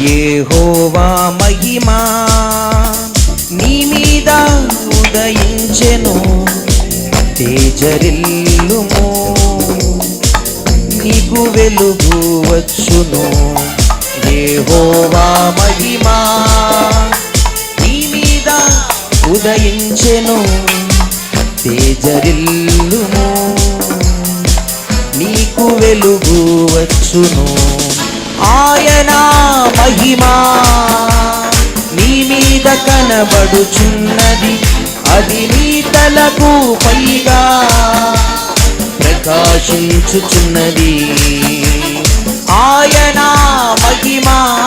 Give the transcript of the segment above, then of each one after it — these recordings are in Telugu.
ఏహోవా మహిమా. నీ మీద ఉదయించెను తేజరిల్లుము. నీకు వెలుగు వచ్చును ఏహోవా మహిమా. నీ మీద ఉదయించెను తేజరిల్లుము. నీకు వెలుగు వచ్చును. ఆయన మహిమా. నీ మీద కనబడుచున్నది అది నీ తలకు పైగా. ప్రకాశించుచున్నది ఆయన మహిమా.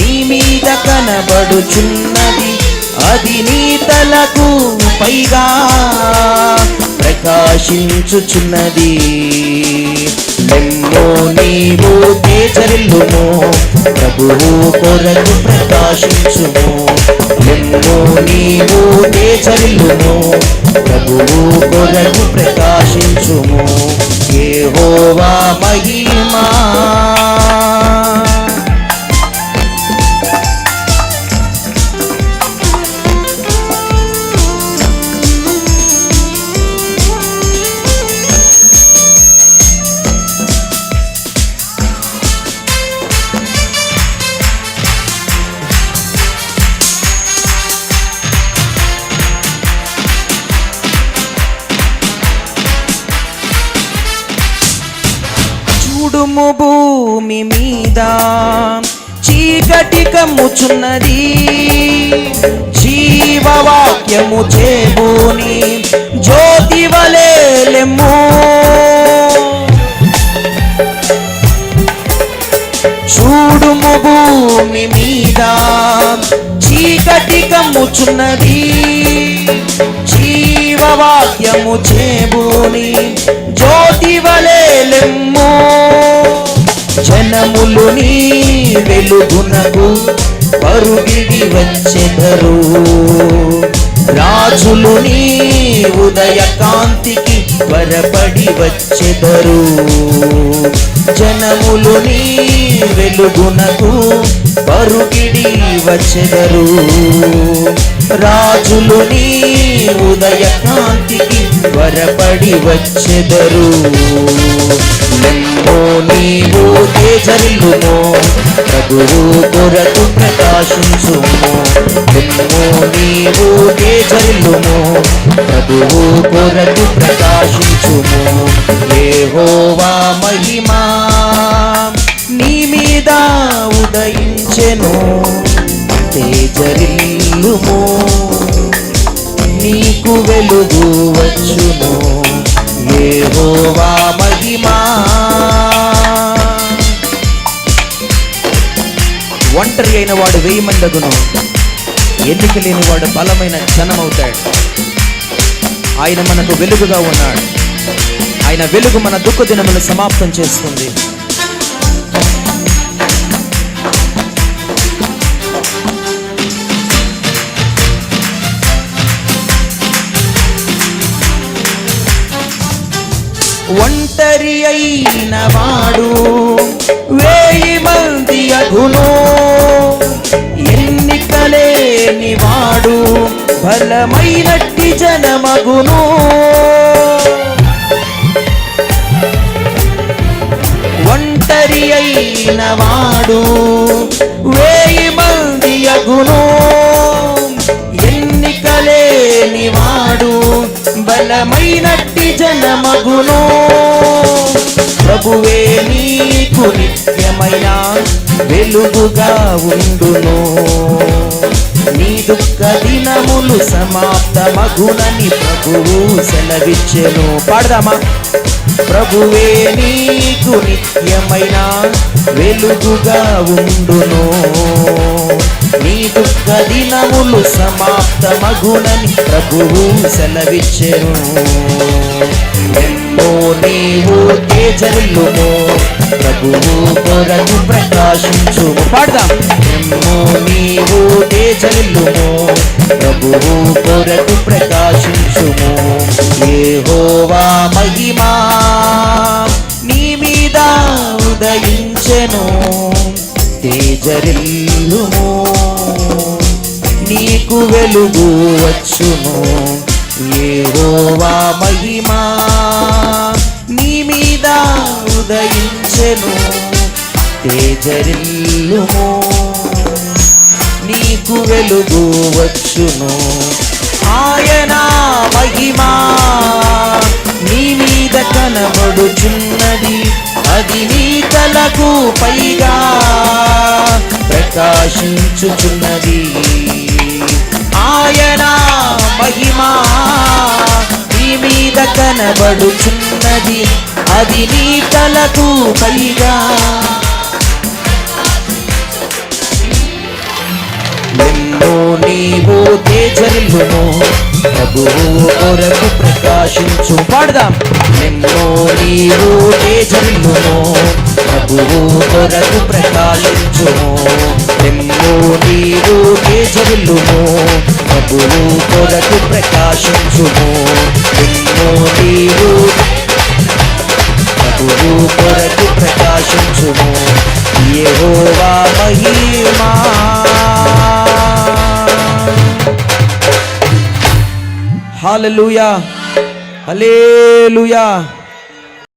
నీ మీద కనబడుచున్నది అది నీ తలకు పైగా. ప్రకాశించుచున్నది మెమ్మో నీవు తేజరిల్లుము ప్రభువు కొరకు ప్రకాశించుము. మెమ్మో నీవు తేజరిల్లుము ప్రభువు కొరకు ప్రకాశించుము. ఏహోవా మహిమా. చూడుము భూమి మీద. చీకటి కమ్ముచున్నది జీవవాక్యము చేబోని జ్యోతి వలేము చూడుము భూమి మీద. చీకటి కమ్ముచున్నది జీవవాక్యము చేబోని జ్యోతి వలేము జ్ఞానములు నీ వెలుగునకు పరుగిడి వచ్చెదరు. రాజులు నీ ఉదయ కాంతికి వరపడి వచ్చెదరు. జనములు నీ వెలుగునకు పరుగిడి వచ్చెదరు. రాజులు నీ ఉదయ కాంతికి వరపడి వచ్చెదరు. నీవు జరుగుము ప్రభువు కొరకు ప్రకాశించుము. నిన్ను నీవు తేజరిల్లుము ప్రభువు కొరకు ప్రకాశించుము. ఏహోవా మహిమా నీ మీద ఉదయించెను. తేజరిల్లుము నీకు వెలుగు వచ్చును. ఏహోవా మహిమా ఒంటరి అయిన వాడు వెయ్యి మందగును ఎన్నిక లేని వాడు బలమైన జనమవుతాడు ఆయన మనకు వెలుగుగా ఉన్నాడు. ఆయన వెలుగు మన దుఃఖ దినములు సమాప్తం చేస్తుంది. ఒంటరి అయిన వాడు బలమైనట్టి జనమగును. ఒంటరి అయిన వాడు వేయి మంది అగును. ఎన్నికలేని వాడు బలమైనట్టి జనమగును. ప్రభువే నీకు నిత్యమైన వెలుగుగా ఉండును. నీ దుఃఖ దినములు సమాప్తమగునని ప్రభువు సెలవిచ్చెను. పాడదామా? ప్రభువే నీకు నిత్యమైన వెలుగుగా ఉండును. నీ దుఃఖ దినములు సమాప్తమగునని ప్రభువు సెలవిచ్చెను. ఎమ్మో నీవు తేజరిల్లుము ప్రభువు కొరకు ప్రకాశించుము. పాడదాం. ఎమ్మో నీవు తేజరిల్లుము ప్రభువు కొరకు ప్రకాశించుము. ఏ హోవా మహిమా నీ మీద ఉదయించెను. తేజరిల్లుము. నీకు వెలుగు వచ్చును ఏ హోవా మహిమా నీ మీద ఉదయించెను. తేజరిల్లుము. నీకు వెలుగు వచ్చును. ఆయన మహిమా నీ మీద కనబడుచున్నది. అది నీ తలకు పైగా ప్రకాశించుచున్నది. ఆయన మహిమా నీ మీద కనబడుచున్నది. అది నీ తలకు పైగా ఎన్నో నీవు తేజరిల్లును ప్రభువు కొరకు ప్రకాశించు. పాడదాం. నిన్ను నీవు తేజరిల్లును ప్రభువు కొరకు ప్రకాశించుము. నిన్ను నీవు తేజరిల్లును ప్రభువు కొరకు ప్రకాశించుము. నిన్ను నీవు ప్రభువు కొరకు ప్రకాశించుము. యెహోవా మహిమా. హల్లెలూయా హల్లెలూయా